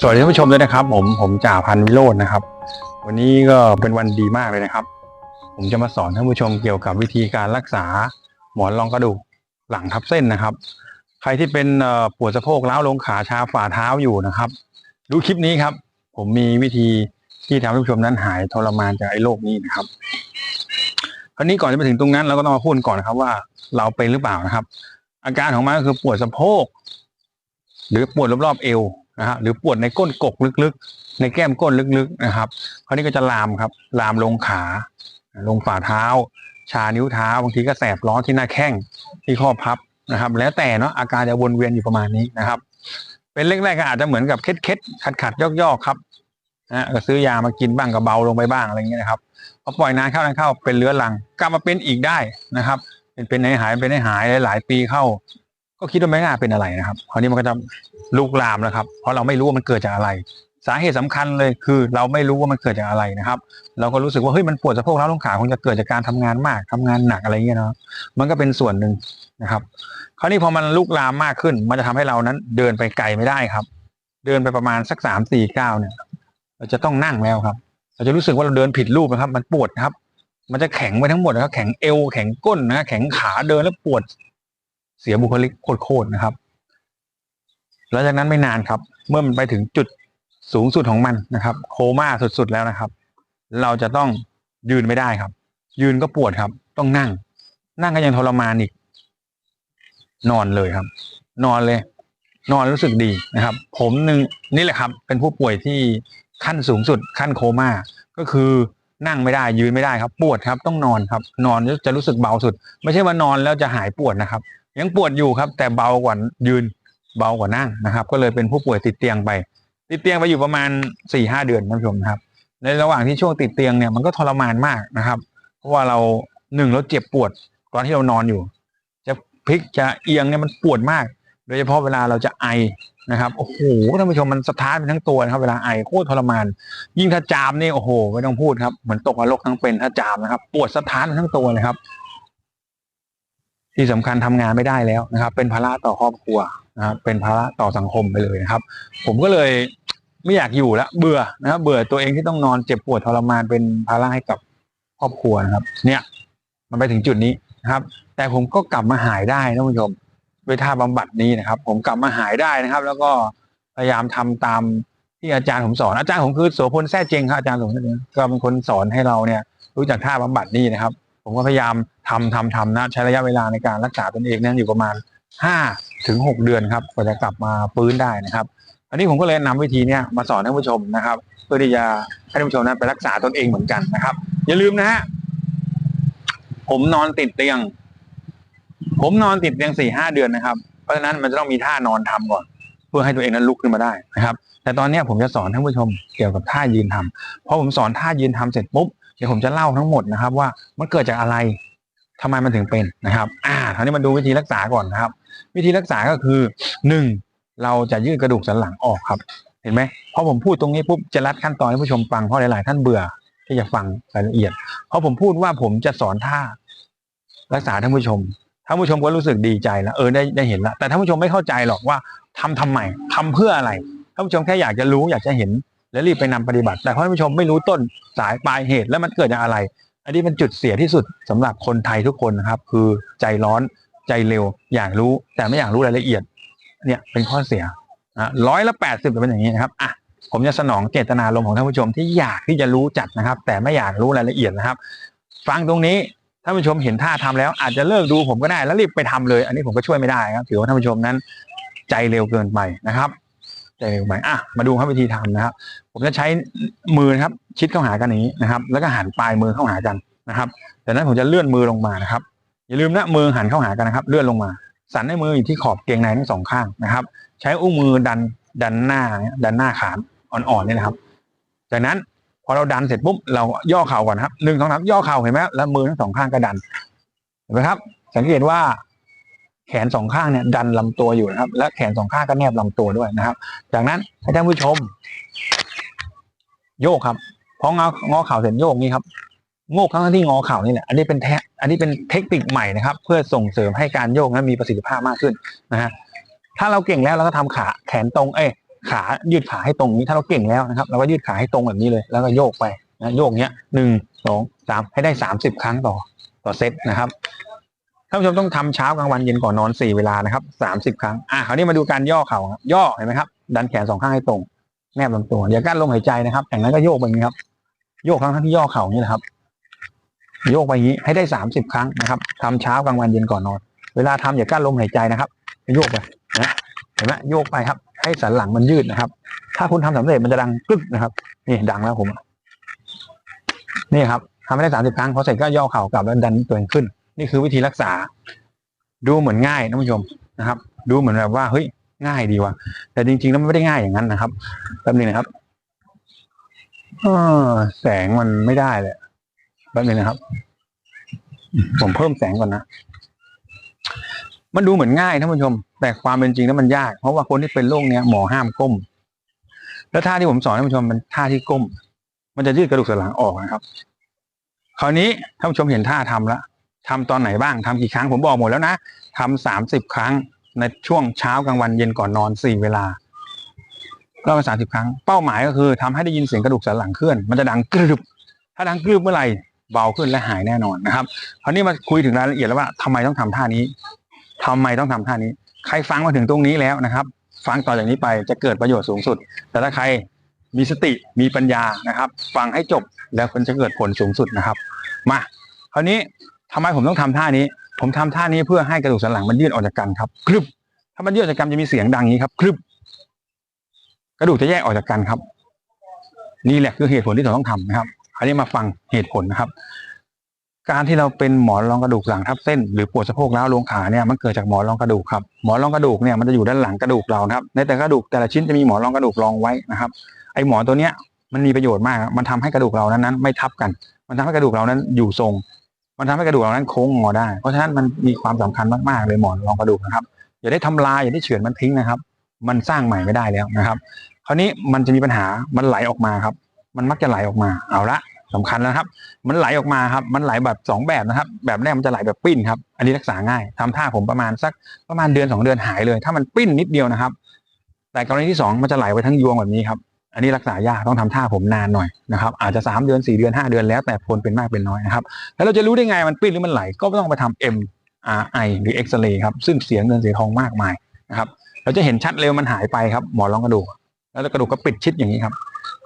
สวัสดีท่านผู้ชมด้วยนะครับ ผมผมจ่าพันวิโรจน์นะครับ วันนี้ก็เป็นวันดีมากเลยนะครับ ผมจะมาสอนท่านผู้ชมเกี่ยวกับวิธีการรักษาหมอนรองกระดูกหลังทับเส้นนะครับ ใครที่เป็นปวดสะโพกล้าวลงขาชาฝ่าเท้าอยู่นะครับ ดูคลิปนี้ครับ ผมมีวิธีที่ทำให้ท่านผู้ชมนั้นหายทรมานจากไอ้โรคนี้นะครับคราวนี้ก่อนจะไปถึงตรงนั้นเราก็ต้องมาพูดก่อนนะครับว่าเราเป็นหรือเปล่านะครับ อาการของมันก็คือปวดสะโพก หรือปวดรอบๆเอว นะฮะหรือปวดในก้นกกลึกๆ ในแก้มก้นลึกๆนะครับคราวนี้ก็จะลามครับลามลงขา ลงฝ่าเท้า ชานิ้วเท้าบางทีก็แสบร้อนที่หน้าแข้งที่ข้อพับนะครับ แล้วแต่เนาะอาการจะวนเวียนอยู่ประมาณนี้นะครับ เป็นแรกๆก็อาจจะเหมือนกับเคล็ดๆขัดๆยอกๆครับนะก็ซื้อยามากินบ้างก็เบาลงไปบ้างอะไรเงี้ยนะครับพอปล่อยนานเข้านานเข้าเป็นเรื้อรังกลับมาเป็นอีกได้นะครับ เป็นเป็นให้หายเป็นให้หายหลายๆปีเข้า ก็คิดว่าไม่น่าเป็นอะไรนะครับคราวนี้มันก็จะลุกลามแล้วครับ เพราะเราไม่รู้ว่ามันเกิดจากอะไร สาเหตุสำคัญเลยคือ เราไม่รู้ว่ามันเกิดจากอะไรนะครับ เราก็รู้สึกว่าเฮ้ยมันปวดสะโพกแล้วลงขาคงจะเกิดจากการทำงานมากทำงานหนักอะไรเงี้ยเนาะมันก็เป็นส่วนหนึ่งนะครับ คราวนี้พอมันลุกลามมากขึ้น มันจะทำให้เรานั้นเดินไปไกลไม่ได้ครับ เดินไปประมาณสักสามสี่ก้าวเนี่ยเราจะต้องนั่งแล้วครับ เราจะรู้สึกว่าเราเดินผิดรูปนะครับ มันปวดครับ มันจะแข็งไปทั้งหมดนะครับแข็งเอวแข็งก้นนะแข็งขาเดินแล้วปวด เสียบุคลิกโคตรๆนะครับ หลังจากนั้นไม่นานครับ เมื่อมันไปถึงจุดสูงสุดของมันนะครับ โคม่าสุดๆแล้วนะครับ เราจะต้องยืนไม่ได้ครับ ยืนก็ปวดครับ ต้องนั่ง นั่งก็ยังทรมานอีก นอนเลยครับ นอนเลย นอนรู้สึกดีนะครับ ผมหนึ่งนี่แหละครับ เป็นผู้ป่วยที่ขั้นสูงสุด ขั้นโคม่าก็คือนั่งไม่ได้ยืนไม่ได้ครับ ปวดครับ ต้องนอนครับ นอนจะรู้สึกเบาสุด ไม่ใช่ว่านอนแล้วจะหายปวดนะครับ ยังปวดอยู่ครับ แต่เบากว่ายืนเบากว่านั่งนะครับ ก็เลยเป็นผู้ป่วยติดเตียงไป ติดเตียงไปอยู่ประมาณสี่ห้าเดือนท่านผู้ชมนะครับ ในระหว่างที่ช่วงติดเตียงเนี่ยมันก็ทรมานมากนะครับ เพราะว่าเราหนึ่งเราเจ็บปวดตอนที่เรานอนอยู่ จะพลิกจะเอียงเนี่ยมันปวดมาก โดยเฉพาะเวลาเราจะไอนะครับโอ้โหท่านผู้ชมมันสะท้านไปทั้งตัวนะครับ เวลาไอโคตรทรมาน ยิ่งถ้าจามนี่โอ้โหไม่ต้องพูดครับเหมือนตกนรกทั้งเป็นถ้าจามนะครับ ปวดสะท้านไปทั้งตัวเลยครับ ที่สำคัญทำงานไม่ได้แล้วนะครับ เป็นภาระต่อครอบครัวนะครับเป็นภาระต่อสังคมไปเลยนะครับ ผมก็เลยไม่อยากอยู่ล้วเบื่อนะครับเบื่อตัวเองที่ต้องนอนเจ็บปวดทรมานเป็นภาระให้กับครอบครัวนะครับ เนี่ยมันไปถึงจุดนี้นะครับ แต่ผมก็กลับมาหายได้ท่านผู้ชมด้วยท่าบำบัดนี้นะครับ ผมกลับมาหายได้นะครับ แล้วก็พยายามทำตามที่อาจารย์ผมสอนอาจารย์ผมคือโสพลแท้เจงครับอาจารย์โสพลแท้เจงก็เป็นคนสอนให้เราเนี่ย รู้จักท่าบำบัดนี้นะครับ ผมก็พยายามทำทำทำนะ ใช้ระยะเวลาในการรักษาตนเองนั้นอยู่ประมาณห้าถึงหกเดือนครับกว่าจะกลับมาฟื้นได้นะครับ อันนี้ผมก็เลยนำวิธีเนี้ยมาสอนท่านผู้ชมนะครับ เพื่อที่จะให้ท่านผู้ชมนั้นไปรักษาตนเองเหมือนกันนะครับ อย่าลืมนะฮะผมนอนติดเตียง ผมนอนติดเตียงสี่ห้าเดือนนะครับ เพราะฉะนั้นมันจะต้องมีท่านอนทำก่อน เพื่อให้ตัวเองนั้นลุกขึ้นมาได้นะครับ แต่ตอนนี้ผมจะสอนท่านผู้ชมเกี่ยวกับท่ายืนทำพอผมสอนท่ายืนทำเสร็จปุ๊บ เดี๋ยวผมจะเล่าทั้งหมดนะครับ ว่ามันเกิดจากอะไรทำไมมันถึงเป็นนะครับ อ่าคราวนี้มาดูวิธีรักษาก่อนนะครับ วิธีรักษาก็คือหนึ่งเราจะยืดกระดูกสันหลังออกครับ เห็นไหมพอผมพูดตรงนี้ปุ๊บจะรัดขั้นตอนให้ผู้ชมฟังเพราะหลาย ๆ ท่านเบื่อที่จะฟังรายละเอียดพอผมพูดว่าผมจะสอนท่ารักษาท่านผู้ชมท่านผู้ชมก็รู้สึกดีใจแล้วเออได้ได้เห็นแล้วแต่ท่านผู้ชมไม่เข้าใจหรอกว่าทำทำไมทำเพื่ออะไรท่านผู้ชมแค่อยากจะรู้อยากจะเห็น และรีบไปนำปฏิบัติ แต่ท่านผู้ชมไม่รู้ต้นสายปลายเหตุแล้วมันเกิดจากอะไร อันนี้เป็นจุดเสียที่สุดสำหรับคนไทยทุกคนนะครับ คือใจร้อนใจเร็ว อยากรู้แต่ไม่อยากรู้รายละเอียด เนี่ยเป็นข้อเสียนะร้อยละแปดสิบจะเป็นอย่างนี้นะครับอะผมจะสนองเจตนารมณ์ของท่านผู้ชมที่อยากที่จะรู้จักนะครับ แต่ไม่อยากรู้รายละเอียดนะครับ ฟังตรงนี้ท่านผู้ชมเห็นท่าทำแล้ว อาจจะเลิกดูผมก็ได้แล้วรีบไปทำเลย อันนี้ผมก็ช่วยไม่ได้ครับถือว่าท่านผู้ชมนั้น ใจเร็วเกินไปนะครับ ใจเร็วไปอะมาดูครับวิธีทำนะครับ ผมจะใช้มือนะครับ ชิดเข้าหากันอย่างนี้นะครับ แล้วก็หันปลายมือเข้าหากันนะครับจากนั้นผมจะเลื่อนมือลงมานะครับ อย่าลืมนะมือหันเข้าหากันนะครับ เลื่อนลงมา สันในมืออยู่ที่ขอบเกงในทั้งสองข้างนะครับ ใช้อุ้งมือดันดันหน้าดันหน้าขาอ่อนๆเนี่ยนะครับ จากนั้นพอเราดันเสร็จปุ๊บเราย่อเข่าก่อนครับหนึ่งสองสามย่อเข่าเห็นไหมแล้วมือทั้งสองข้างก็ดันเห็นไหมครับ สังเกตว่า แขนสองข้างเนี่ยดันลำตัวอยู่นะครับ และแขนสองข้างก็แนบลำตัวด้วยนะครับ จากนั้นให้ท่านผู้ชม โยกครับพององอเข่าเสร็จโยกนี้ครับโงกทั้งที่งอเข่านี่แหละอันนี้เป็นแทอันนี้เป็นเทคนิคใหม่นะครับ เพื่อส่งเสริมให้การโยกนั้นมีประสิทธิภาพมากขึ้นนะฮะถ้าเราเก่งแล้วเราก็ทำขาแขนตรงเอ้ขายืดขาให้ตรงนี้ถ้าเราเก่งแล้วนะครับเราก็ยืดขาให้ตรงแบบนี้เลย แล้วก็โยกไปนะโยกเนี้ยหนึ่งสองสามให้ได้สามสิบครั้งต่อต่อเซตนะครับ ท่านผู้ชมต้องทำเช้ากลางวันเย็นก่อนนอนสี่เวลานะครับสามสิบครั้งอะคราวนี้มาดูการย่อเข่าครับย่อเห็นไหมครับ ดันแขนสองข้างให้ตรง แนบลำตัวอย่ากั้นลมหายใจนะครับจากนั้นก็โยกไปนี้ครับ โยกครั้งที่ย่อเข่านี่แหละครับ โยกไปอย่างนี้ให้ได้สามสิบครั้งนะครับทำเช้ากลางวันเย็นก่อนนอน เวลาทำอย่ากั้นลมหายใจนะครับโยกไปนะเห็นไหมโยกไปครับ ให้สันหลังมันยืดนะครับ ถ้าคุณทำสำเร็จมันจะดังกึ๊บนะครับ นี่ดังแล้วผม นี่ครับทำให้ได้สามสิบครั้งพอเสร็จก็ย่อเข่ากลับแล้วดันตัวเองขึ้น นี่คือวิธีรักษา ดูเหมือนง่ายท่านผู้ชมนะครับ ดูเหมือนแบบว่าเฮ้ยง่ายดีว่ะแต่จริงๆแล้วมันไม่ได้ง่ายอย่างนั้นนะครับแป๊บนึงนะครับออแสงมันไม่ได้เลยแป๊บนึงนะครับ ผมเพิ่มแสงก่อนนะมันดูเหมือนง่ายท่านผู้ชม แต่ความเป็นจริงแล้วมันยาก เพราะว่าคนที่เป็นโรคเนี้ยหมอห้ามก้ม แล้วท่าที่ผมสอนท่านผู้ชมมันท่าที่ก้ม มันจะยืดกระดูกสันหลังออกนะครับ คราวนี้ท่านผู้ชมเห็นท่าทำแล้ว ทำตอนไหนบ้างทำกี่ครั้งผมบอกหมดแล้วนะทำสามสิบครั้งในช่วงเช้ากลางวันเย็นก่อนนอนสี่เวลาก็มาสามสิบครั้งเป้าหมายก็คือทำให้ได้ยินเสียงกระดูกสันหลังเคลื่อนมันจะดังกรึบถ้าดังกรึบเมื่อไหร่เบาขึ้นและหายแน่นอนนะครับคราวนี้มาคุยถึงรายละเอียดแล้วว่าทำไมต้องทำท่านี้ทำไมต้องทำท่านี้ ใครฟังมาถึงตรงนี้แล้วนะครับ ฟังต่อจากนี้ไปจะเกิดประโยชน์สูงสุด แต่ถ้าใครมีสติมีปัญญานะครับ ฟังให้จบแล้วมันจะเกิดผลสูงสุดนะครับ มาคราวนี้ ทำไมผมต้องทำท่านี้ ผมทำท่านี้เพื่อให้กระดูกสันหลังมันยืดออกจากกันครับครึบถ้ามันยืดออกจากกันจะมีเสียงดังนี้ครับครึบกระดูกจะแยกออกจากกันครับ นี่แหละคือเหตุผลที่เราต้องทำนะครับคราวนี้มาฟังเหตุผลนะครับ การที่เราเป็นหมอนรองกระดูกหลังทับเส้น หรือปวดสะโพกล้าวลงขาเนี่ยมันเกิดจากหมอนรองกระดูกครับหมอนรองกระดูกเนี่ยมันจะอยู่ด้านหลังกระดูกเรานะครับ ในแต่กระดูกแต่ละชิ้นจะมีหมอนรองกระดูกรองไว้นะครับ ไอหมอนตัวเนี้ยมันมีประโยชน์มาก มันทำให้กระดูกเรานั้นนั้นไม่ทับกัน มันทำให้กระดูกเรานั้นอยู่ทรง มันทำให้กระดูกเรานั้นโค้งงอได้ เพราะฉะนั้นมันมีความสำคัญมากๆเลยหมอนรองกระดูกนะครับ อย่าได้ทำลายอย่าได้เฉือนมันทิ้งนะครับ มันสร้างใหม่ไม่ได้แล้วนะครับ คราวนี้มันจะมีปัญหา มันไหลออกมาครับ มันมักจะไหลออกมา เอาละสำคัญแล้วครับ มันไหลออกมาครับ มันไหลแบบสองแบบนะครับ แบบแรกมันจะไหลแบบปิ้นครับ อันนี้รักษาง่ายทำท่าผมประมาณสักประมาณเดือนสองเดือนหายเลย ถ้ามันปิ้นนิดเดียวนะครับ แต่กรณีที่สองมันจะไหลไปทั้งยวงแบบนี้ครับ อันนี้รักษายากต้องทำท่าผมนานหน่อยนะครับอาจจะสามเดือนสี่เดือนห้าเดือนแล้วแต่คนเป็นมากเป็นน้อยนะครับแล้วเราจะรู้ได้ไงมันปิ้นหรือมันไหลก็ต้องไปทำ MRI หรือเอ็กซเรย์ครับซึ่งเสียเงินเสียทองมากมายนะครับเราจะเห็นชัดเร็วมันหายไปครับหมอรองกระดูก แล้วกระดูกก็ปิดชิดอย่างนี้ครับ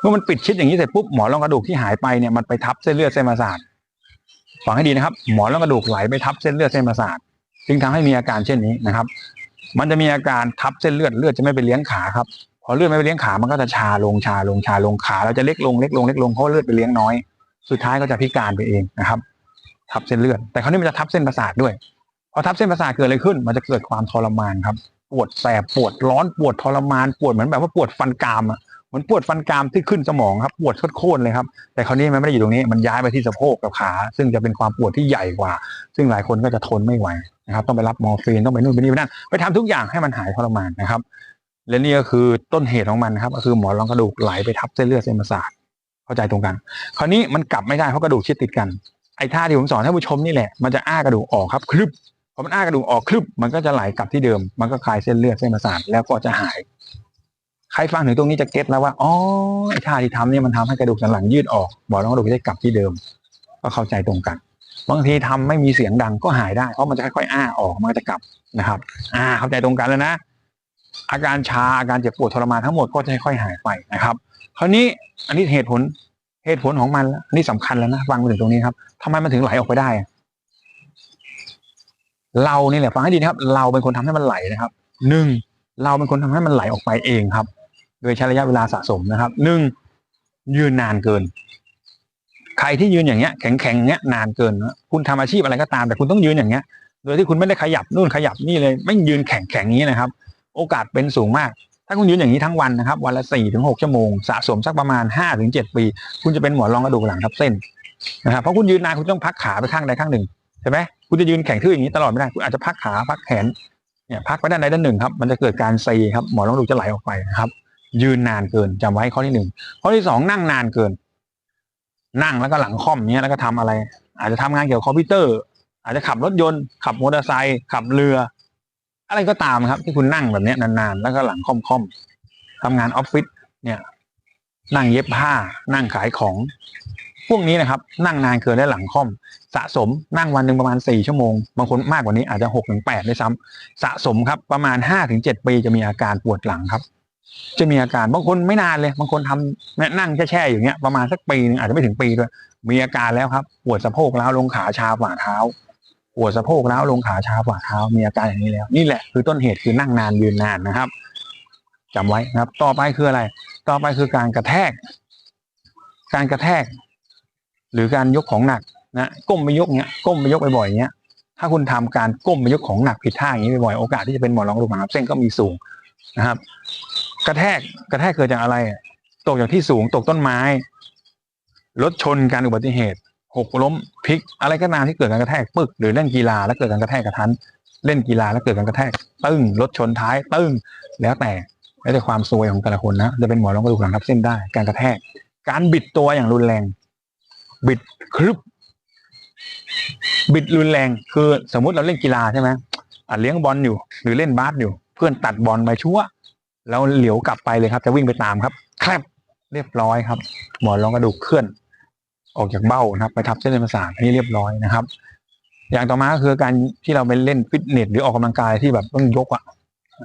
เมื่อมันปิดชิดอย่างนี้เสร็จปุ๊บหมอรองกระดูกที่หายไปเนี่ยมันไปทับเส้นเลือดเส้นประสาทฟังให้ดีนะครับ หมอนรองกระดูกไหลไปทับเส้นเลือดเส้นประสาทจึงทำให้มีอาการเช่นนี้นะครับ มันจะมีอาการทับเส้นเลือดเลือดจะไม่ไปเลี้ยงขาครับ พอเลือดไม่ไปเลี้ยงขามันก็จะชาลงชาลงชาลงขาเราจะเล็กลงเล็กลงเล็กลงเพราะเลือดไปเลี้ยงน้อย สุดท้ายก็จะพิการไปเองนะครับ ทับเส้นเลือด แต่คราวนี้มันจะทับเส้นประสาทด้วยพอทับเส้นประสาทเกิดอะไรขึ้น มันจะเกิดความทรมานครับ ปวดแสบปวดร้อนปวดทรมานปวดเหมือนแบบว่าปวดฟันกรามอะเหมือนปวดฟันกรามที่ขึ้นสมองครับปวดโคตรเลยครับ แต่คราวนี้มันไม่ได้อยู่ตรงนี้มันย้ายไปที่สะโพกกับขา ซึ่งจะเป็นความปวดที่ใหญ่กว่า ซึ่งหลายคนก็จะทนไม่ไหวนะครับ ต้องไปรับมอร์ฟีนต้องไปนู่นไปนี่ไปนั่นไปทำทุกอย่างให้มันหายทรมานนะครับ และนี่ก็คือต้นเหตุของมันนะครับ ก็คือหมอนรองกระดูกไหลไปทับเส้นเลือดเส้นประสาทเข้าใจตรงกัน คราวนี้มันกลับไม่ได้เพราะกระดูกชิดติดกันไอ้ท่าที่ผมสอนท่านผู้ชมนี่แหละมันจะอ้ากระดูกออกครับคลึบพอมันอ้ากระดูกออกคลึบมันก็จะไหลกลับที่เดิม มันก็คลายเส้นเลือดเส้นประสาทแล้วก็จะหายใครฟังถึงตรงนี้จะเก็ตแล้วว่าอ๋อไอ้ท่าที่ทำเนี่ยมันทำให้กระดูกสันหลังยืดออกหมอนรองกระดูกจะได้กลับที่เดิม ก็เข้าใจตรงกันบางทีทำไม่มีเสียงดังก็หายได้เพราะมันจะค่อยๆ อ้าออกมันจะกลับนะครับ อ่าเข้าใจตรงกันแล้วนะ อาการชาอาการเจ็บปวดทรมานทั้งหมดก็จะค่อยๆหายไปนะครับ คราวนี้อันนี้เหตุผลเหตุผลของมันแล้วอันนี่สำคัญแล้วนะฟังมาถึงตรงนี้ครับทำไมมันถึงไหลออกไปได้ เรานี่แหละฟังให้ดีนะครับ เราเป็นคนทำให้มันไหลนะครับหนึ่งเราเป็นคนทำให้มันไหลออกไปเองครับ โดยใช้ระยะเวลาสะสมนะครับหนึ่งยืนนานเกิน ใครที่ยืนอย่างเงี้ยแข็งแข็งๆเงี้ยนานเกินนะคุณทำอาชีพอะไรก็ตาม แต่คุณต้องยืนอย่างเงี้ย โดยที่คุณไม่ได้ขยับนู่นขยับนี่เลย ไม่ยืนแข็งแข็งๆนี้นะครับ โอกาสเป็นสูงมาก ถ้าคุณยืนอย่างนี้ทั้งวันนะครับ วันละสี่ถึงหกชั่วโมง สะสมสักประมาณห้าถึงเจ็ดปี คุณจะเป็นหมอนรองกระดูกหลังทับเส้นนะครับเพราะคุณยืนนานคุณต้องพักขาไปข้างใดข้างหนึ่งใช่ไหมคุณจะยืนแข็งทื่ออย่างนี้ตลอดไม่ได้คุณอาจจะพักขาพักแขนเนี่ยพักไปด้านใดด้านหนึ่งครับมันจะเกิดการซครับหมอนรองกระดูกจะไหลออกไปนะครับ ยืนนานเกินจำไว้ข้อที่หนึ่งข้อที่สองนั่งนานเกิน นั่งแล้วก็หลังค่อมเนี้ยแล้วก็ทำอะไร อาจจะทำงานเกี่ยวกับคอมพิวเตอร์ อาจจะขับรถยนต์ขับมอเตอร์ไซค์ขับเรือ อะไรก็ตามครับ ที่คุณนั่งแบบนี้นานๆ แล้วก็หลังค่อมๆทำงานออฟฟิศเนี่ย นั่งเย็บผ้า นั่งขายของ พวกนี้นะครับ นั่งนานเกินและหลังค่อม สะสมนั่งวันหนึ่งประมาณสี่ชั่วโมง บางคนมากกว่านี้อาจจะหกถึงแปดด้วยซ้ำสะสมครับประมาณห้าถึงเจ็ดปีจะมีอาการปวดหลังครับ จะมีอาการบางคนไม่นานเลย บางคนทำเนี่ยนั่งแช่ๆอย่างเงี้ยประมาณสักปีนึงอาจจะไม่ถึงปีด้วยมีอาการแล้วครับปวดสะโพกล้าวลงขาชาฝ่าเท้า ปวดสะโพกแล้าวลงขาช้าฝ่าเท้ามีอาการอย่างนี้แล้ว นี่แหละคือต้นเหตุคือนั่งนานยืนนานนะครับจำไว้นะครับ ต่อไปคืออะไร ต่อไปคือการกระแทก การกระแทก หรือการยกของหนักนะก้มไปยกเนี้ยก้มไปยกบ่อยๆเนี้ย ถ้าคุณทำการก้มไปยกของหนักผิดท่าอย่างนี้บ่อยๆโอกาสที่จะเป็นหมอนรองกระดูกหักเส้นก็มีสูงนะครับ กระแทกกระแทกเกิดจากอะไร ตกจากที่สูงตกต้นไม้รถชนการอุบัติเหตุ หกล้มพลิก อะไรก็ตามที่เกิดการกระแทกปึกหรือเล่นกีฬาแล้วเกิดการกระแทกกระทันเล่นกีฬาแล้วเกิดการกระแทกตึ้งรถชนท้ายตึ้งแล้วแต่แล้วแต่ความซวยของแต่ละคนนะจะเป็นหมอนรองกระดูกหลังทับเส้นได้ การกระแทก การบิดตัวอย่างรุนแรง บิดครึบบิดรุนแรงคือสมมุติเราเล่นกีฬาใช่ไหมอะเลี้ยงบอลอยู่ หรือเล่นบาสอยู่ เพื่อนตัดบอลไปชั่วแล้วเหลียวกลับไปเลยครับ จะวิ่งไปตามครับแคบเรียบร้อยครับ หมอนรองกระดูกเคลื่อน ออกจากเบ้านะครับ ไปทับเส้นเลือดประสาทอันนี้เรียบร้อยนะครับ อย่างต่อมาก็คือการที่เราไปเล่นฟิตเนสหรือออกกำลังกายที่แบบต้องยกอะ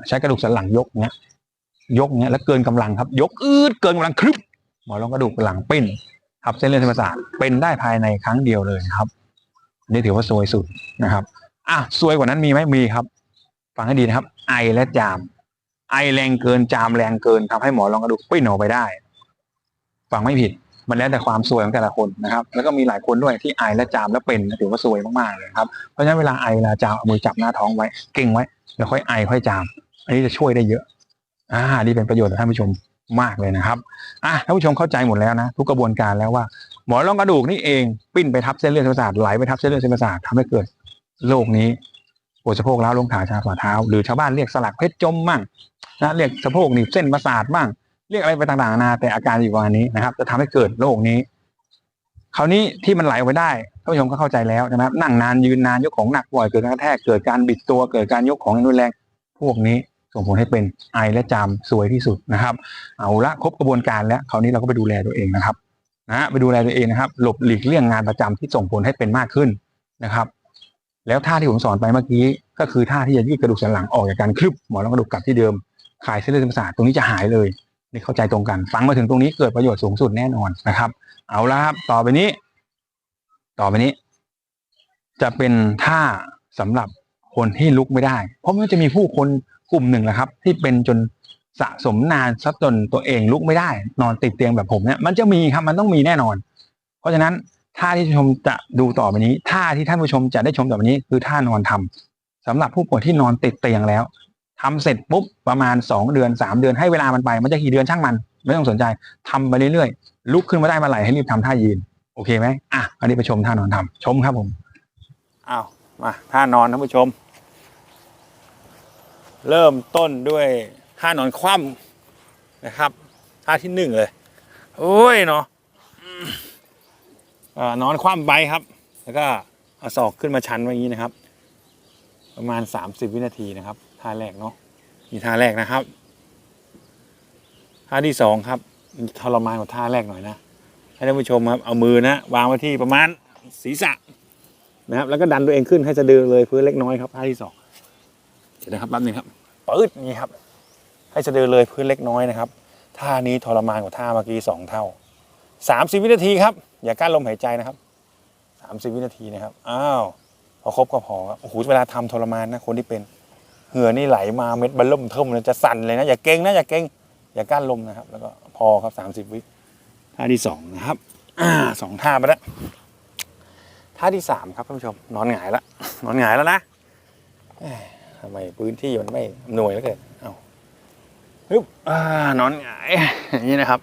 ใช้กระดูกสันหลังยกเนี้ยยกเนี้ยแล้วเกินกำลังครับ ยกอืดเกินกำลังครึบหมอนรองกระดูกหลังเปิ้นทับเส้นเลือดประสาทเป็นได้ภายในครั้งเดียวเลยนะครับนี่ถือว่าซวยสุดนะครับอะซวยกว่านั้นมีไหมมีครับ ฟังให้ดีนะครับ ไอและจาม ไอแรงเกินจามแรงเกินทำให้หมอนรองกระดูกปิ้นออกไปได้ ฟังไม่ผิด มันแล้วแต่ความซวยของแต่ละคนนะครับ แล้วก็มีหลายคนด้วยที่ไอและจามแล้วเป็นถือว่าซวยมากๆเลยครับเพราะฉะนั้นเวลาไอเวลาจามเอามือจับหน้าท้องไว้ เก่งไว้ แล้วค่อยไอค่อยจาม อันนี้จะช่วยได้เยอะอ่านี่เป็นประโยชน์ต่อท่านผู้ชมมากเลยนะครับอะท่านผู้ชมเข้าใจหมดแล้วนะ ทุกกระบวนการแล้วว่า หมอนรองกระดูกนี่เองปิ้นไปทับเส้นเลือดเส้นประสาทไหลไปทับเส้นเลือดเส้นประสาททำให้เกิดโรคนี้ปวดสะโพกล้าวลงขาชาฝ่าเท้า หรือชาวบ้านเรียกสลักเพชรจมมั่งนะเรียกสะโพกหนีบเส้นประสาทบ้าง เรียกอะไรไปต่างๆนานาแต่อาการอยู่ประมาณนี้นะครับ จะทำให้เกิดโรคนี้ คราวนี้ที่มันไหลไปได้ท่านผู้ชมก็เข้าใจแล้วนะครับ นั่งนานยืนนานยกของหนักบ่อยเกิดการกระแทกเกิดการบิดตัวเกิดการยกของรุนแรงพวกนี้ส่งผลให้เป็นไอและจามสวยที่สุดนะครับ เอาละครบกระบวนการแล้วคราวนี้เราก็ไปดูแลตัวเองนะครับนะไปดูแลตัวเองนะครับ หลบหลีกเลี่ยงงานประจำที่ส่งผลให้เป็นมากขึ้นนะครับ แล้วท่าที่ผมสอนไปเมื่อกี้ ก็คือท่าที่จะยืดกระดูกสันหลังออกจากการคลึบหมอนรองกระดูกกลับที่เดิมคลายเส้นเลือดประสาทตรงนี้จะหายเลย นี่เข้าใจตรงกัน ฟังมาถึงตรงนี้เกิดประโยชน์สูงสุดแน่นอนนะครับ เอาละครับ ต่อไปนี้ ต่อไปนี้ จะเป็นท่าสำหรับคนที่ลุกไม่ได้ เพราะมันจะมีผู้คนกลุ่มหนึ่งแหละครับ ที่เป็นจนสะสมนานซับจนตัวเองลุกไม่ได้ นอนติดเตียงแบบผมเนี่ยมันจะมีครับมันต้องมีแน่นอน เพราะฉะนั้นท่าที่ท่านผู้ชมจะดูต่อไปนี้ท่าที่ท่านผู้ชมจะได้ชมต่อไปนี้ คือท่านอนทำสำหรับผู้ป่วยที่นอนติดเตียงแล้ว ทำเสร็จปุ๊บประมาณสองเดือนสามเดือนให้เวลามันไป มันจะกี่เดือนช่างมัน ไม่ต้องสนใจทำไปเรื่อยๆ ลุกขึ้นมาได้มาไหร่ให้รีบทำท่ายืน โอเคไหมอะอันนี้ไปชมท่านอนทำชมครับผมอ้าวมาท่านอนท่านผู้ชม เริ่มต้นด้วยท่านอนคว่ำนะครับ ท่าที่หนึ่งเลยโอ้ยเนาะอืมเอ่อนอนคว่ำไปครับ แล้วก็เอาศอกขึ้นมาชันไว้อย่างนี้นะครับ ประมาณสามสิบวินาทีนะครับ ท่าแรกเนาะนี่ท่าแรกนะครับ ท่าที่สองครับทรมานกว่าท่าแรกหน่อยนะให้ท่านผู้ชมครับเอามือนะวางไว้ที่ประมาณศีรษะนะครับ แล้วก็ดันตัวเองขึ้นให้สะดือเลยพื้นเล็กน้อยครับท่าที่สองเดี๋ยวนะครับแป๊บนึงครับปืดนี่ครับ ให้สะดือเลยพื้นเล็กน้อยนะครับท่านี้ทรมานกว่าท่าเมื่อกี้สองเท่าสามสิบวินาทีครับ อย่ากั้นลมหายใจนะครับสามสิบวินาทีนะครับอ้าวพอครบก็พอครับโอ้โหเวลาทำทรมานนะคนที่เป็น เหงื่อนี่ไหลมาเม็ดบัลล่มเทิมเลยจะสั่นเลยนะ อย่าเก่งนะอย่าเก่งอย่ากั้นลมนะครับ แล้วก็พอครับสามสิบวิท่าที่สองนะครับอ่าสองท่าไปแล้วท่าที่สามครับท่านผู้ชมนอนหงายแล้วนอนหงายแล้วนะเอ้ยทำไมพื้นที่มันไม่อำนวยแล้วเกินเอาฮึบอ่านอนหงายอย่างนี้นะครับ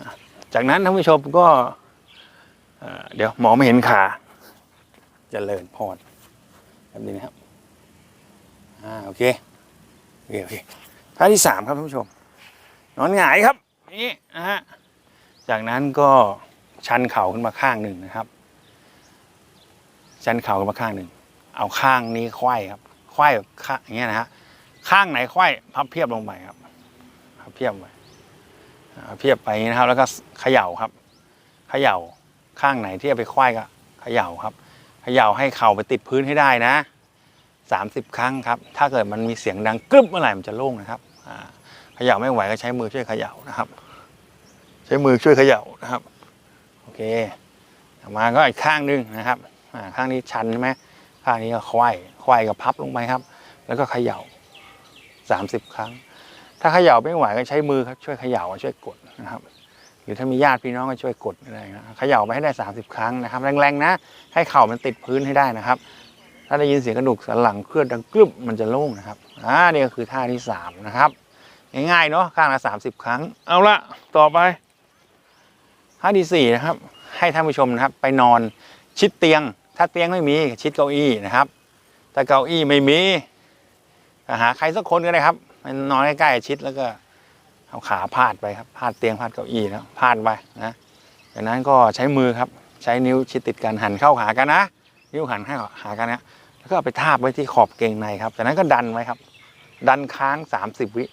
อะจากนั้นท่านผู้ชมก็เอ่อเดี๋ยวหมอไม่เห็นขาเจะเลินพอดแบบนี้นะครับ อ่าโอเคโอเคโอเคท่าที่สามครับท่านผู้ชม นอนหงายครับนี่นะฮะจากนั้นก็ชันเข่าขึ้นมาข้างหนึ่งนะครับ ชันเข่าขึ้นมาข้างหนึ่งเอาข้างนี้ไขว้ครับไขว้ข้างอย่างเงี้ยนะฮะข้างไหนไขว้พับเพียบลงไปครับพับเพียบไปเพียบไปอย่างนี้นะครับ แล้วก็เขย่าครับ เขย่าข้างไหนที่จะไปควายก็เขย่าครับ เขย่าให้เข่าไปติดพื้นให้ได้นะ สามสิบครั้งครับ ถ้าเกิดมันมีเสียงดังกรึบเมื่อไหร่มันจะโล่งนะครับเขย่าไม่ไหวก็ใช้มือช่วยเขย่านะครับ ใช้มือช่วยเขย่านะครับ โอเคมาก็อีกข้างหนึงนะครับข้างนี้ชันใช่ไหมข้างนี้ก็ควายควายกับพับลงไปครับ แล้วก็เขย่าสามสิบครั้ง ถ้าเขย่าไม่ไหวก็ใช้มือครับช่วยเขย่าช่วยกดนะครับ หรือถ้ามีญาติพี่น้องก็ช่วยกดอะไรนะเขย่าไปให้ได้ 30 ครั้งนะครับ แรงๆนะ ให้เข่ามันติดพื้นให้ได้นะครับ ถ้าได้ยินเสียงกระดูกสันหลังเคลื่อนดังกรึบมันจะโล่งนะครับอ่านี่ก็คือท่าที่สามนะครับ ง่ายๆเนาะข้างละ 30 ครั้ง เอาละต่อไปท่าที่สี่นะครับให้ท่านผู้ชมนะครับ ไปนอนชิดเตียง ถ้าเตียงไม่มีชิดเก้าอี้นะครับถ้าเก้าอี้ไม่มีก็หาใครสักคนก็ได้ครับมันนอนใกล้ๆชิดแล้วก็เอาขาพาดไปครับพาดเตียงพาดเก้าอี้นะพาดไปนะจากนั้นก็ใช้มือครับ ใช้นิ้วชิดติดกันหันเข้าหากันนะ นิ้วหันให้หากันนะแล้วก็ไปทาบไว้ที่ขอบเกงในครับ จากนั้นก็ดันไว้ครับ ดันค้าง 30 วิ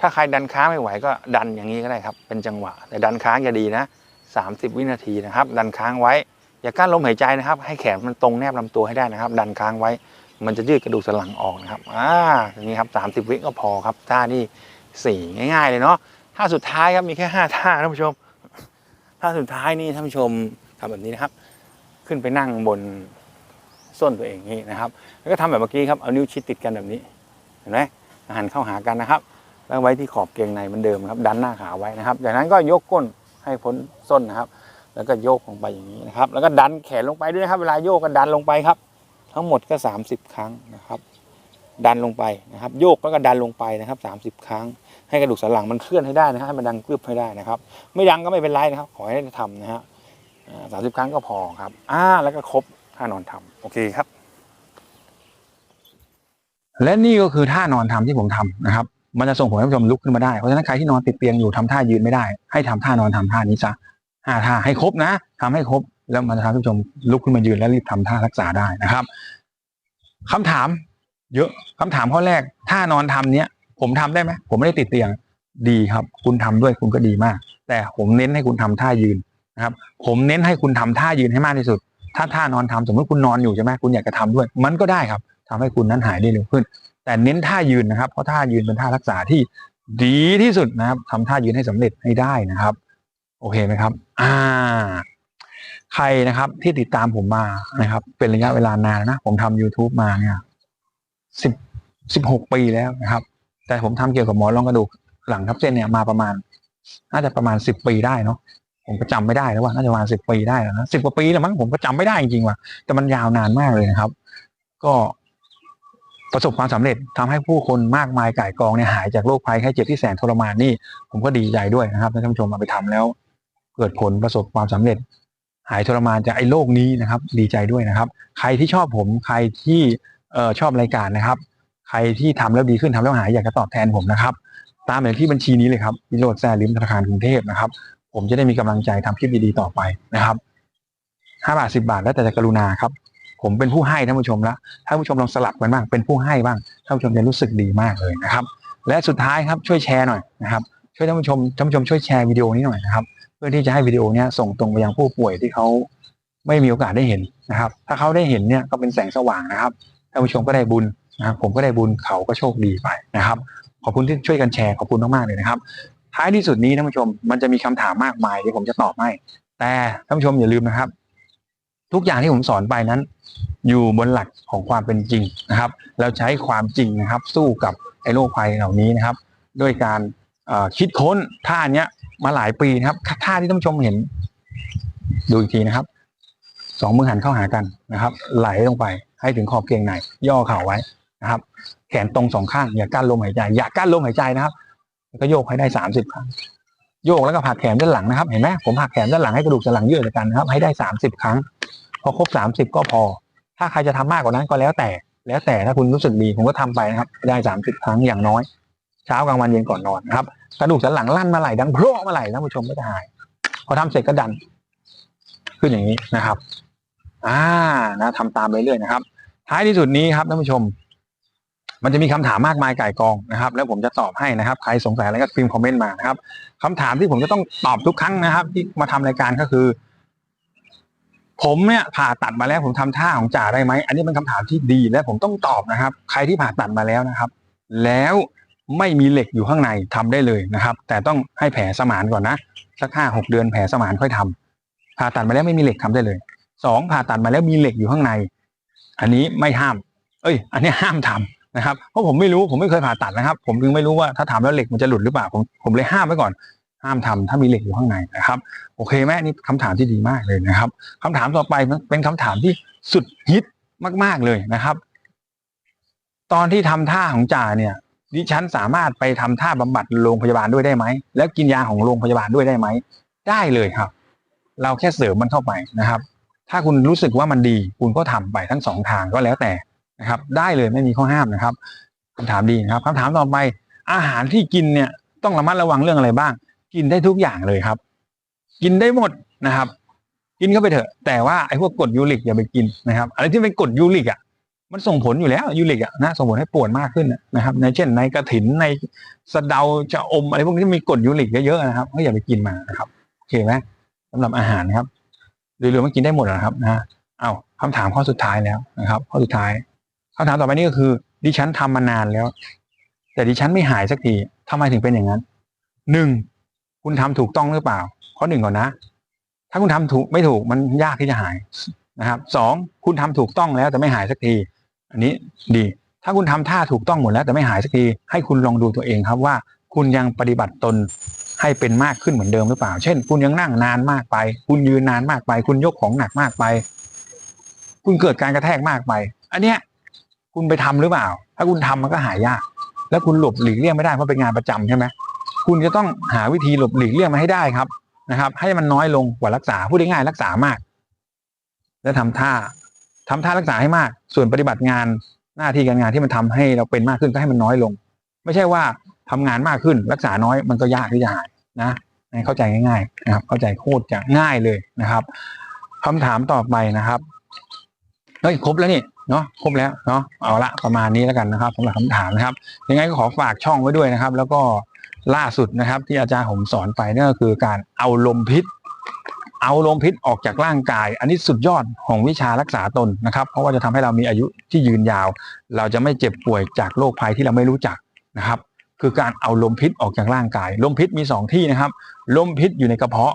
ถ้าใครดันค้างไม่ไหวก็ดันอย่างนี้ก็ได้ครับ เป็นจังหวะ แต่ดันค้างจะดีนะ 30 วินาทีนะครับ ดันค้างไว้ อย่ากั้นลมหายใจนะครับ ให้แขนมันตรงแนบลำตัวให้ได้นะครับ ดันค้างไว้ มันจะยืดกระดูกสันหลังออกนะครับ อ่า อย่างนี้ครับ30 วิก็พอครับ ท่านี่สี่ง่าย ๆ เลยเนาะ ท่าสุดท้ายครับ มีแค่ห้าท่าท่านผู้ชม ท่าสุดท้ายนี่ท่านผู้ชมทำแบบนี้นะครับ ขึ้นไปนั่งบน ส้นตัวเองนี่นะครับ แล้วก็ทำแบบเมื่อกี้ครับเอานิ้วชิดติดกันแบบนี้เห็นไหมหันเข้าหากันนะครับ แล้วไว้ที่ขอบเกงในเหมือนเดิมครับ ดันหน้าขาไว้นะครับ จากนั้นก็ยกก้นให้พ้นส้นนะครับ แล้วก็โยกลงไปอย่างนี้นะครับ แล้วก็ดันแขนลงไปด้วยนะครับ เวลาโยกก็ดันลงไปครับ ทั้งหมดก็ 30 ครั้งนะครับ ดันลงไปนะครับ โยกแล้วก็ดันลงไปนะครับ 30 ครั้ง ให้กระดูกสันหลังมันเคลื่อนให้ได้นะครับให้มันดังกรึบให้ได้นะครับ ไม่ดังก็ไม่เป็นไรนะครับ ขอให้ได้ทำนะฮะสามสิบครั้งก็พอครับ อ่า แล้วก็ครบ ท่านอนทำโอเคครับ และนี่ก็คือท่านอนทำที่ผมทำนะครับ มันจะส่งผลให้ผู้ชมลุกขึ้นมาได้เพราะฉะนั้นใครที่นอนติดเตียงอยู่ทำท่ายืนไม่ได้ ให้ทำท่านอนทำท่านี้ซะห้าท่าให้ครบนะทำให้ครบแล้วมันจะทำให้ผู้ชมลุกขึ้นมายืนและรีบทำท่ารักษาได้นะครับคำถาม เยอะคำถามข้อแรกท่านอนทำเนี้ยผมทำได้ไหมผมไม่ได้ติดเตียงดีครับ คุณทำด้วยคุณก็ดีมาก แต่ผมเน้นให้คุณทำท่ายืนนะครับ ผมเน้นให้คุณทำท่ายืนให้มากที่สุด ถ้าท่านอนทำสมมติคุณนอนอยู่ใช่ไหมคุณอยากจะทำด้วย มันก็ได้ครับทำให้คุณนั้นหายได้เร็วขึ้น แต่เน้นท่ายืนนะครับ เพราะท่ายืนเป็นท่ารักษาที่ดีที่สุดนะครับทำท่ายืนให้สำเร็จให้ได้นะครับ โอเคไหมครับ อ่า ใครนะครับที่ติดตามผมมานะครับ เป็นระยะเวลานานนะ ผมทำ YouTube มาเนี่ยสิบสิบหกปีแล้วนะครับ แต่ผมทำเกี่ยวกับหมอนรองกระดูกหลังทับเส้นเนี่ยมาประมาณน่าจะประมาณสิบปีได้เนาะ ผมก็จำไม่ได้แล้วว่าน่าจะประมาณสิบปีได้แล้วนะสิบกว่าปีแล้วมั้งผมก็จำไม่ได้จริงๆว่ะแต่มันยาวนานมากเลยนะครับ ก็ประสบความสำเร็จทำให้ผู้คนมากมายก่ายกองเนี่ยหายจากโรคภัยไข้เจ็บที่แสนทรมานนี่ผมก็ดีใจด้วยนะครับท่านผู้ชมเอาไปทำแล้ว เกิดผลประสบความสำเร็จ หายทรมานจากไอ้โรคนี้นะครับ ดีใจด้วยนะครับ ใครที่ชอบผมใครที่เอ่อชอบรายการนะครับ ใครที่ทำแล้วดีขึ้นทำแล้วหายอยากจะตอบแทนผมนะครับ ตามไปที่บัญชีนี้เลยครับวิโรจน์แซ่ลิมธนาคารกรุงเทพนะครับ ผมจะได้มีกำลังใจทำคลิปดีๆต่อไปนะครับห้าบาทสิบาทแล้วแต่จะกรุณาครับ ผมเป็นผู้ให้ท่านผู้ชมละท่านผู้ชมลองสลับกันบ้างเป็นผู้ให้บ้างท่านผู้ชมจะรู้สึกดีมากเลยนะครับ และสุดท้ายครับช่วยแชร์หน่อยนะครับช่วยท่านผู้ชมท่านผู้ชมช่วยแชร์วิดีโอนี้หน่อยนะครับ เพื่อที่จะให้วิดีโอนี้ส่งตรงไปยังผู้ป่วยที่เขาไม่มีโอกาสได้เห็นนะครับ ถ้าเขาได้เห็นเนี่ยก็เป็นแสงสว่างนะครับท่านผู้ชมก็ได้บุญนะครับผมก็ได้บุญเขาก็โชคดีไปนะครับ ขอบคุณที่ช่วยกันแชร์ขอบคุณมากๆเลยนะครับ ท้ายที่สุดนี้ท่านผู้ชมมันจะมีคำถามมากมายที่ผมจะตอบให้ แต่ท่านผู้ชมอย่าลืมนะครับ ทุกอย่างที่ผมสอนไปนั้น อยู่บนหลักของความเป็นจริงนะครับ เราใช้ความจริงนะครับ สู้กับไอ้โรคภัยเหล่านี้นะครับ ด้วยการคิดค้นท่าเนี้ยมาหลายปีนะครับท่าที่ท่านผู้ชมเห็น ดูอีกทีนะครับสองมือหันเข้าหากันนะครับ ไหลลงไปให้ถึงขอบเกงในย่อเข่าไว้นะครับ แขนตรงสองข้างอย่ากั้นลมหายใจ อย่ากั้นลมหายใจนะครับ ก็โยกให้ได้สามสิบครั้ง โยกแล้วก็ผักแขนด้านหลังนะครับ เห็นไหมผมผักแขนด้านหลังให้กระดูกสันหลังยืดกันนะครับ ให้ได้สามสิบครั้ง พอครบสามสิบก็พอ ถ้าใครจะทำมากกว่านั้นก็แล้วแต่ แล้วแต่ถ้าคุณรู้สึกดีผมก็ทำไปนะครับ ได้สามสิบครั้งอย่างน้อย เช้ากลางวันเย็นก่อนนอนนะครับ กระดูกสันหลังลั่นมาไหลดังโพร่มาไหลท่านผู้ชมก็จะหาย พอทำเสร็จก็ดัน ขึ้นอย่างนี้นะครับ อ่า นะทำตามไปเรื่อยนะครับ ท้ายที่สุดนี้ครับท่านผู้ชม มันจะมีคำถามมากมายไก่กองนะครับ แล้วผมจะตอบให้นะครับ ใครสงสัยอะไรก็พิมพ์คอมเมนต์มานะครับคำถามที่ผมจะต้องตอบทุกครั้งนะครับ ที่มาทำรายการก็คือ ผมเนี่ยผ่าตัดมาแล้วผมทำท่าของจ่าได้ไหมอันนี้เป็นคำถามที่ดีและผมต้องตอบนะครับ ใครที่ผ่าตัดมาแล้วนะครับ แล้วไม่มีเหล็กอยู่ข้างในทำได้เลยนะครับ แต่ต้องให้แผลสมานก่อนนะสักห้าหกเดือนแผลสมานค่อยทำผ่าตัดมาแล้วไม่มีเหล็กทำได้เลยสองผ่าตัดมาแล้วมีเหล็กอยู่ข้างใน อันนี้ไม่ห้าม เอ้ย อันนี้ห้ามทำ นะครับเพราะผมไม่รู้ผมไม่เคยผ่าตัดนะครับ ผมจึงไม่รู้ว่าถ้าทำแล้วเหล็กมันจะหลุดหรือเปล่าผมผมเลยห้ามไว้ก่อน ห้ามทำถ้ามีเหล็กอยู่ข้างในนะครับ โอเคไหมนี่คำถามที่ดีมากเลยนะครับคำถามต่อไปเป็นคำถามที่สุดฮิตมาก ๆเลยนะครับ ตอนที่ทำท่าของจ่าเนี่ยดิฉันสามารถไปทำท่าบำบัดโรงพยาบาลด้วยได้ไหม แล้วกินยาของโรงพยาบาลด้วยได้ไหม ได้เลยครับ เราแค่เสริมมันเข้าไปนะครับ ถ้าคุณรู้สึกว่ามันดี คุณก็ทำไปทั้งสองทางก็แล้วแต่ นะครับ ได้เลยไม่มีข้อห้ามนะครับคำถามดีนะครับคำถามต่อไป อาหารที่กินเนี่ยต้องระมัดระวังเรื่องอะไรบ้าง กินได้ทุกอย่างเลยครับ กินได้หมดนะครับ กินเข้าไปเถอะ แต่ว่าไอ้พวกกรดยูริกอย่าไปกินนะครับ อะไรที่เป็นกรดยูริกอะมันส่งผลอยู่แล้วยูริกอะนะส่งผลให้ปวดมากขึ้นนะครับในเช่นในกระถินในสะเดาจะอมอะไรพวกนี้มีกรดยูริกเยอะๆนะครับก็อย่าไปกินมานะครับโอเคไหมสำหรับอาหารนะครับหรือๆมันกินได้หมดนะครับนะเอาคำถามข้อสุดท้ายแล้วนะครับ ข้อสุดท้าย คำถามต่อไปนี้ก็คือ ดิฉันทำมานานแล้ว แต่ดิฉันไม่หายสักทีทำไมถึงเป็นอย่างนั้นหนึ่งคุณทำถูกต้องหรือเปล่า ข้อหนึ่งก่อนนะ ถ้าคุณทำถูกไม่ถูกมันยากที่จะหายนะครับสองคุณทำถูกต้องแล้วแต่ไม่หายสักที อันนี้ดี ถ้าคุณทำท่าถูกต้องหมดแล้วแต่ไม่หายสักที ให้คุณลองดูตัวเองครับว่า คุณยังปฏิบัติตนให้เป็นมากขึ้นเหมือนเดิมหรือเปล่า เช่น คุณยังนั่งนานมากไป คุณยืนนานมากไป คุณยกของหนักมากไป คุณเกิดการกระแทกมากไป อันเนี้ย คุณไปทำหรือเปล่า ถ้าคุณทำมันก็หายยาก แล้วคุณหลบหลีกเลี่ยงไม่ได้เพราะเป็นงานประจำใช่ไหมคุณจะต้องหาวิธีหลบหลีกเลี่ยงมาให้ได้ครับนะครับ ให้มันน้อยลงกว่ารักษาพูดง่ายๆรักษามาก และทำท่าทำท่ารักษาให้มาก ส่วนปฏิบัติงานหน้าที่การงานที่มันทำให้เราเป็นมากขึ้นก็ให้มันน้อยลง ไม่ใช่ว่าทำงานมากขึ้น รักษาน้อยมันก็ยากที่จะหายนะเข้าใจง่ายๆนะครับ เข้าใจโคตรจะง่ายเลยนะครับคำถามต่อไปนะครับเฮ้ยครบแล้วนี่เนาะครบแล้วเนาะเอาละประมาณนี้แล้วกันนะครับสำหรับคำถามนะครับ ยังไงก็ขอฝากช่องไว้ด้วยนะครับ แล้วก็ล่าสุดนะครับ ที่อาจารย์ผมสอนไปนั่นก็คือการเอาลมพิษ เอาลมพิษออกจากร่างกาย อันนี้สุดยอดของวิชารักษาตนนะครับ เพราะว่าจะทำให้เรามีอายุที่ยืนยาว เราจะไม่เจ็บป่วยจากโรคภัยที่เราไม่รู้จักนะครับ คือการเอาลมพิษออกจากร่างกาย ลมพิษมีสองที่นะครับ ลมพิษอยู่ในกระเพาะ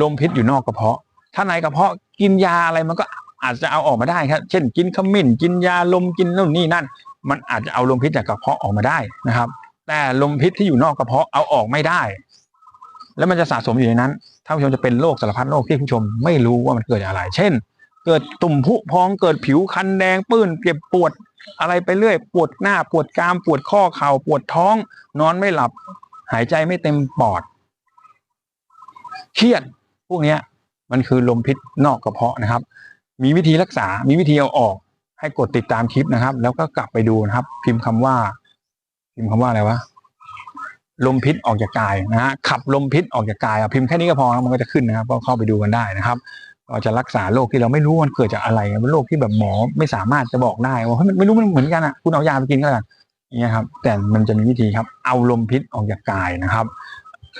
ลมพิษอยู่นอกกระเพาะ ถ้าในกระเพาะกินยาอะไรมันก็ อาจจะเอาออกมาได้ครับ เช่นกินขมิ้นกินยาลมกินนู่นนี่นั่น มันอาจจะเอาลมพิษจากกระเพาะออกมาได้นะครับ แต่ลมพิษที่อยู่นอกกระเพาะเอาออกไม่ได้ แล้วมันจะสะสมอยู่ในนั้นท่านผู้ชมจะเป็นโรคสารพัดโรคที่ผู้ชมไม่รู้ว่ามันเกิดจากอะไร เช่น เกิดตุ่มผุพองเกิดผิวคันแดงปื้นเจ็บปวดอะไรไปเรื่อย ปวดหน้าปวดกราม ปวดข้อเข่าปวดท้อง นอนไม่หลับ หายใจไม่เต็มปอดเครียดพวกนี้มันคือลมพิษนอกกระเพาะนะครับ มีวิธีรักษา มีวิธีเอาออก ให้กดติดตามคลิปนะครับ แล้วก็กลับไปดูนะครับ พิมพ์คำว่า พิมพ์คำว่าอะไรวะลมพิษออกจากกายนะฮะขับลมพิษออกจากกายอะพิมพ์แค่นี้ก็พอมันก็จะขึ้นนะครับก็เข้าไปดูกันได้นะครับเราจะรักษาโรคที่เราไม่รู้ว่ามันเกิดจากอะไรเป็นโรคที่แบบหมอไม่สามารถจะบอกได้ว่ามันไม่รู้มันเหมือนกันอะคุณเอายาไปกินก็แล้วกันอย่างเงี้ยครับ แต่มันจะมีวิธีครับ เอาลมพิษออกจากกายนะครับ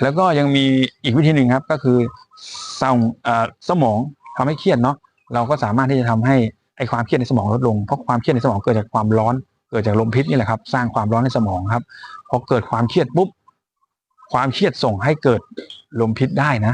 แล้วก็ยังมีอีกวิธีหนึ่งครับ ก็คือสมองเอ่อสมองทำให้เครียดเนาะ เราก็สามารถที่จะทำให้ไอความเครียดในสมองลดลงเพราะความเครียดในสมองเกิดจากความร้อน เกิดจากลมพิษนี่แหละครับ สร้างความร้อนในสมองครับพอเกิดความเครียดปุ๊บความเครียดส่งให้เกิดลมพิษได้นะ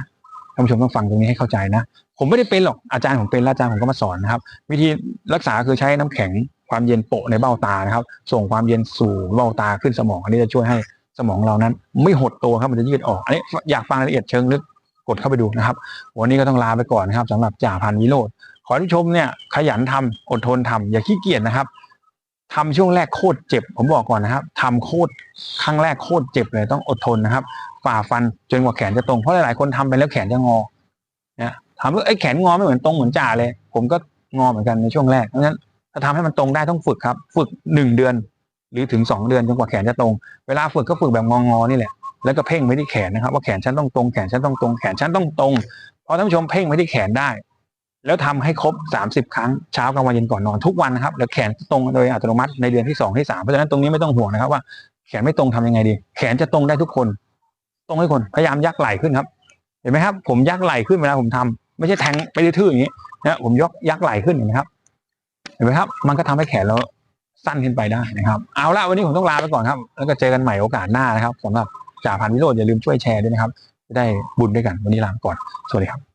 ท่านผู้ชมต้องฟังตรงนี้ให้เข้าใจนะ ผมไม่ได้เป็นหรอกอาจารย์ผมเป็นล้วอาจารย์ผมก็มาสอนนะครับ วิธีรักษาคือใช้น้ำแข็งความเย็นโปะในเบ้าตานะครับ ส่งความเย็นสู่เบ้าตาขึ้นสมอง อันนี้จะช่วยให้สมองเรานั้น ไม่หดตัวครับมันจะยืดออก อันนี้อยากฟังรายละเอียดเชิงลึก กดเข้าไปดูนะครับ วันนี้ก็ต้องลาไปก่อนนะครับสำหรับจ่าพันวิโรธขอให้ผู้ชมเนี่ยขยันทำอดทนทำอย่าขี้เกียจนะครับทำช่วงแรกโคตรเจ็บ ผมบอกก่อนนะครับทำโคตรครั้งแรกโคตรเจ็บเลยต้องอดทนนะครับฝ่าฟันจนกว่าแขนจะตรงเพราะหลายๆคนทำไปแล้วแขนจะงอเนี่ยถามว่าไอ้แขนงอไม่เหมือนตรงเหมือนจ่าเลย ผมก็งอเหมือนกันในช่วงแรกเพราะฉะนั้นถ้าทำให้มันตรงได้ต้องฝึกครับ ฝึกหนึ่งเดือน หรือถึงสองเดือนจนกว่าแขนจะตรง เวลาฝึกก็ฝึกแบบงอๆนี่แหละ แล้วก็เพ่งไปที่แขนนะครับ ว่าแขนฉันต้องตรงแขนฉันต้องตรงแขนฉันต้องตรงพอท่านผู้ชมเพ่งไปที่แขนได้ แล้วทำให้ครบ 30 ครั้งเช้ากลางวันเย็นก่อนนอนทุกวันนะครับแล้วแขนจะตรงโดยอัตโนมัติในเดือนที่สองที่สามเพราะฉะนั้นตรงนี้ไม่ต้องห่วงนะครับว่าแขนไม่ตรงทำยังไงดี แขนจะตรงได้ทุกคน ตรงให้คนพยายามยักไหล่ขึ้นครับ เห็นไหมครับ ผมยักไหล่ขึ้นเวลาผมทำไม่ใช่แทงไปทื่ออย่างนี้นะผมยกยักไหล่ขึ้นเห็นไหมครับ เห็นไหมครับ มันก็ทำให้แขนเราสั้นขึ้นไปได้นะครับ เอาละวันนี้ผมต้องลาไปก่อนครับ แล้วก็เจอกันใหม่โอกาสหน้านะครับสำหรับ จ่าพันวิโรจน์อย่าลืมช่วยแชร์ด้วยนะครับ จะได้บุญด้วยกันวันนี้ลาก่อน สวัสดีครับ